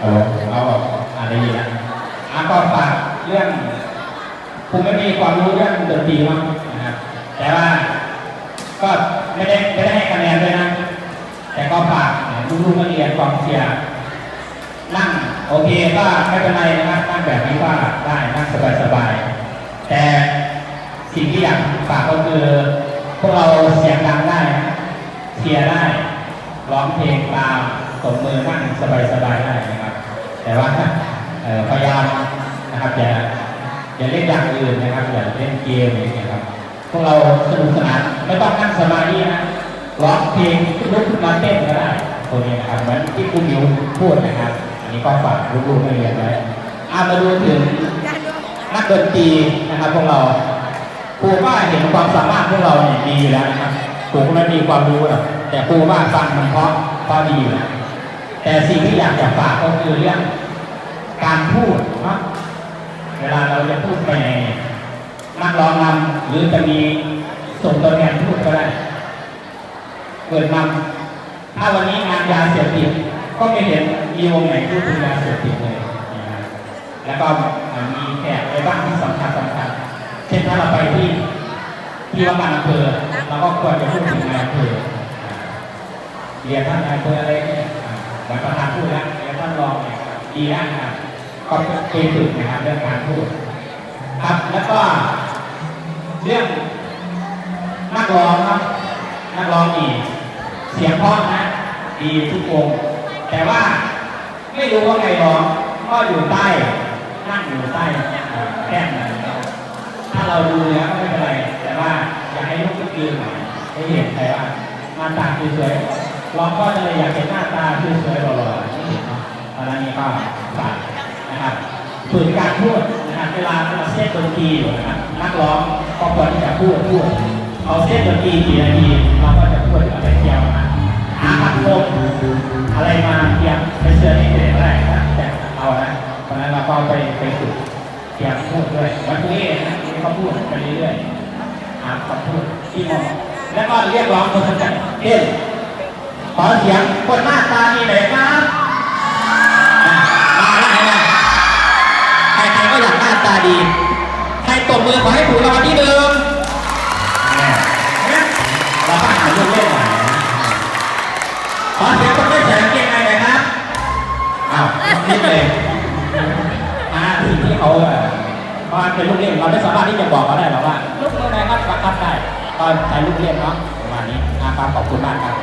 เออเราอ่านได้ยินแล้วอะก็ฝากเรื่องผมไม่มีความรู้เรื่องดนตรีมากนะครับแต่ว่าก็ไม่ได้ไม่ได้ให้คะแนนด้วยนะ แต่ก็ฝากลูกๆนักเรียนกองเชียนั่งโอเคก็ไม่เป็นไรนะครับนั่งแบบนี้ก็ได้นั่งสบายๆแต่สิ่งที่อยากฝากก็คือพวกเราเสียงดังได้เชียได้ ร้องเพลงตามตบมือนั่งสบายๆได้นะครับ แต่ว่าพยายามนะครับอย่าอย่าเล่นอย่างอื่นนะครับอย่าเล่นเกมอะไรอย่างเงี้ยครับพวกเราสนุกสนานไม่ต้องนั่งสมาธินะร้องเพลงลุกขึ้นมาเต้นก็ได้ตัวนี้นะครับเหมือนที่คุณมิวพูดนะครับ อันนี้ก็ฝากลูกๆนักเรียนไว้อามาดูถึงนักดนตรีนะครับพวกเราครูว่าเห็นความสามารถพวกเราเนี่ยดีอยู่แล้วนะครับ รูก็ไม่มีความรู้หรอกแต่ครูว่าฟังมันเพราะเพราะดีอยู่แล้วแต่สิ่งที่อยากจะฝากก็คือเรื่องการพูดเนาะเวลาเราจะพูดไปในนักร้องนำหรือจะมีส่งตัวแทนพูดก็ได้เปิดนำถ้าวันนี้งานยาเสพติดก็ไม่เห็นมีวงไหนพูดถึงยาเสพติดเลย แล้วก็มีแขกไปบ้างที่สำคัญสำคัญเช่นถ้าเราไปที่ ที่ว่าการอำเภอเราก็ควรจะพูดถึงนายอำเภอเรียนท่านนายอำเภออะไรเนี่ยอ่าแล้วประธานพูดแล้วเรียนท่านรองเนี่ยดีแล้วนะครับก็เคยฝึกนะครับเรื่องการพูดครับแล้วก็เรื่องนักร้องครับนักร้องดีเสียงเพราะนะดีทุกวงแต่ว่าไม่รู้ว่าใครร้องก็อยู่ใต้นั่งอยู่ใต้แก้มนะถ้าเราดูแล้ว กยืนหน่อยให้เห็นใครว่าหน้าตาสวยๆร้องก็จะเลยอยากเห็นหน้าตาสวยๆหล่อๆที่เห็นเนาะตอนนั้นนี้ก็ฝากนะครับฝึกการพูดนะครับเวลาเราเส้นดนตรีอยู่นะครับนักร้องก็ควรที่จะพูดพูดเอาเส้นดนตรีกี่นาทีเราก็จะพูดอะไรเที่ยวนะหาคำคมอะไรมาเตรียมไปเชิญให้เด็กได้นะแต่เอานะเพราะนั้นเราก็ไปไปฝึกเตรียมพูดด้วยวันพรุ่งนี้นะนี่เขาพูดไปเรื่อยๆ หาคำพูดที่เหมาะแล้วก็เรียกร้องคนทั้งเช่นขอเสียงคนหน้าตาดีหน่อยครับอะมาแล้วนไหมใครๆก็อยากหน้าตาดี ใครตบมือขอให้ถูกรางวัลที่หนึ่งเราก็หาเรื่องเล่นหน่อยขอเสียงคนได้แสงเก่งหน่อยนะครับอ้าวนิดเลยอ่าสิ่งที่เขา มาเป็นลูกเล่นเราไม่สามารถที่จะบอกเขาได้หรอกว่าลูกเล่นไหนครับประคับได้ตอนใช้ลูกเล่นเนาะประมาณนี้อาครับขอบคุณมากครับ